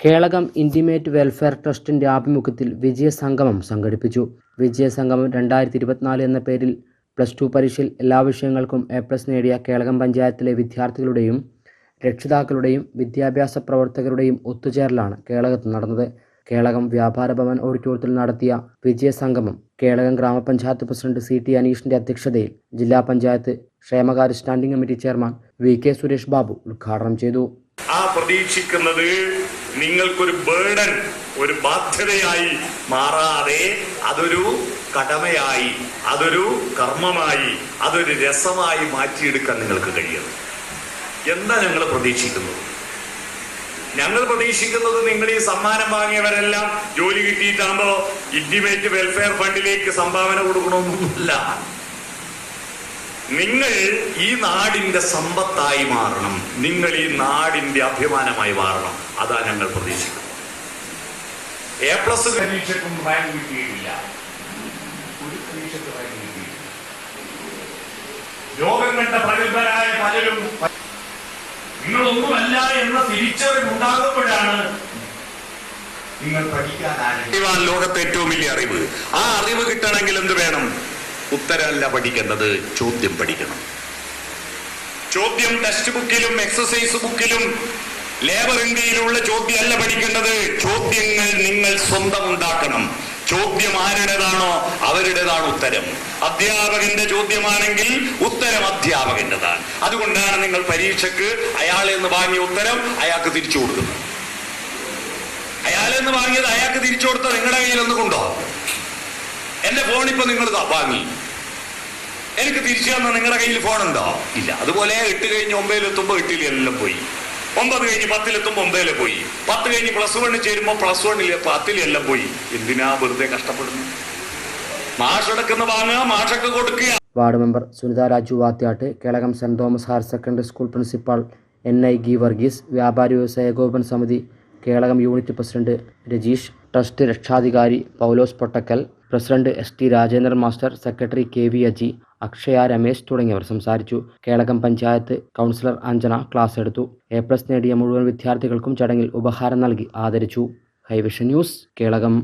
Kelakam intimate welfare ട്രസ്റ്റിന്റെ ആഭിമുഖ്യത്തിൽ വിജയസംഗമം സംഘടിപ്പിച്ചു. വിജയസംഗമം രണ്ടായിരത്തി ഇരുപത്തിനാല് എന്ന പേരിൽ പ്ലസ് ടു പരീക്ഷയിൽ എല്ലാ വിഷയങ്ങൾക്കും എ പ്ലസ് നേടിയ കേളകം പഞ്ചായത്തിലെ വിദ്യാർത്ഥികളുടെയും രക്ഷിതാക്കളുടെയും വിദ്യാഭ്യാസ പ്രവർത്തകരുടെയും ഒത്തുചേരലാണ് കേളകത്ത് നടന്നത്. കേളകം വ്യാപാര ഭവൻ ഓഡിറ്റോറിയത്തിൽ നടത്തിയ വിജയസംഗമം കേളകം ഗ്രാമപഞ്ചായത്ത് പ്രസിഡന്റ് സി ടി അനീഷിന്റെ അധ്യക്ഷതയിൽ ജില്ലാ പഞ്ചായത്ത് ക്ഷേമകാര്യ standing committee chairman V K Suresh Babu ഉദ്ഘാടനം ചെയ്തു. ആ പ്രതീക്ഷിക്കുന്നത് നിങ്ങൾക്കൊരു ബേർഡൻ ഒരു ബാധ്യതയായി മാറാതെ അതൊരു കടമയായി അതൊരു കർമ്മമായി അതൊരു രസമായി മാറ്റിയെടുക്കാൻ നിങ്ങൾക്ക് കഴിയണം. എന്താ ഞങ്ങൾ പ്രതീക്ഷിക്കുന്നത്? ഞങ്ങൾ പ്രതീക്ഷിക്കുന്നത് നിങ്ങൾ ഈ സമ്മാനം വാങ്ങിയവരെല്ലാം ജോലി കിട്ടിയിട്ടാകുമ്പോ ഇന്റിമേറ്റ് വെൽഫെയർ ഫണ്ടിലേക്ക് സംഭാവന കൊടുക്കണമെന്നൊന്നുമില്ല നിങ്ങൾ ഈ നാടിന്റെ സമ്പത്തായി മാറണം. നിങ്ങൾ ഈ നാടിന്റെ അഭിമാനമായി മാറണം. അതാ ഞങ്ങൾ പ്രതീക്ഷിക്കുന്നത്. എ പ്ലസ് പരീക്ഷക്കും റാങ്ക് കിട്ടിയിട്ടില്ല. ഒരു പരീക്ഷക്ക് റാങ്ക് കിട്ടിയിട്ടില്ല. ലോകം കണ്ട പ്രഗത്ഭരായ പലരും നിങ്ങളൊന്നുമല്ല എന്ന തിരിച്ചറിവുണ്ടാകുമ്പോഴാണ് നിങ്ങൾ പഠിക്കാൻ ലോകത്തെ ഏറ്റവും വലിയ അറിവ്. ആ അറിവ് കിട്ടണമെങ്കിൽ എന്ത് വേണം? ഉത്തരമല്ല പഠിക്കേണ്ടത് ചോദ്യം പഠിക്കണം. ചോദ്യം ടെക്സ്റ്റ് ബുക്കിലും എക്സസൈസ് ബുക്കിലും ലേബർ ഇന്ത്യയിലുള്ള ചോദ്യമല്ല പഠിക്കേണ്ടത് ചോദ്യങ്ങൾ നിങ്ങൾ സ്വന്തം ഉണ്ടാക്കണം. ചോദ്യം ആരുടേതാണോ അവരുടേതാണ് ഉത്തരം. അധ്യാപകന്റെ ചോദ്യമാണെങ്കിൽ ഉത്തരം അധ്യാപകന്റെതാണ്. അതുകൊണ്ടാണ് നിങ്ങൾ പരീക്ഷക്ക് അയാളെ നിന്ന് വാങ്ങിയ ഉത്തരം അയാൾക്ക് തിരിച്ചു കൊടുക്കുന്നത്. അയാളെ നിന്ന് വാങ്ങിയത് അയാൾക്ക് തിരിച്ചു കൊടുത്ത നിങ്ങളുടെ കയ്യിൽ ഒന്നുകൊണ്ടോ എന്റെ ഫോൺ ഇപ്പൊ നിങ്ങൾ വാങ്ങി. എനിക്ക് തിരിച്ചു തന്ന നിങ്ങളുടെ കയ്യിൽ ഫോൺ ഉണ്ടോ ഇല്ല. അതുപോലെ എട്ട് കഴിഞ്ഞ് ഒമ്പതിലെത്തുമ്പോ എട്ടിലെല്ലാം പോയി. ഒമ്പത് കഴിഞ്ഞ് പത്തിലെത്തുമ്പോ ഒമ്പതിലെ പോയി. പത്ത് കഴിഞ്ഞ് പ്ലസ് വണ്ണിൽ ചേരുമ്പോൾ പ്ലസ് വണ്ണിൽ പത്തിലെല്ലാം പോയി. എന്തിനാ വെറുതെ കഷ്ടപ്പെടുന്നു? മാഷെടുക്കുന്ന വാങ്ങുക മാഷൊക്കെ കൊടുക്കുക. Ward member Sunitha Raju Vathyatt Kelakam saint Thomas higher secondary school principal N I G Varghese വ്യാപാരി വ്യവസായ ഏകോപന സമിതി Kelakam unit president Rajeesh trust രക്ഷാധികാരി Paulose Pottakkal president S T Rajendran master secretary K V Aji Akshaya Ramesh തുടങ്ങിയവർ സംസാരിച്ചു. കേളകം പഞ്ചായത്ത് കൗൺസിലർ അഞ്ജന ക്ലാസ് എടുത്തു. A plus നേടിയ മുഴുവൻ വിദ്യാർത്ഥികൾക്കും ചടങ്ങിൽ ഉപഹാരം നൽകി ആദരിച്ചു. High vision news Kelakam.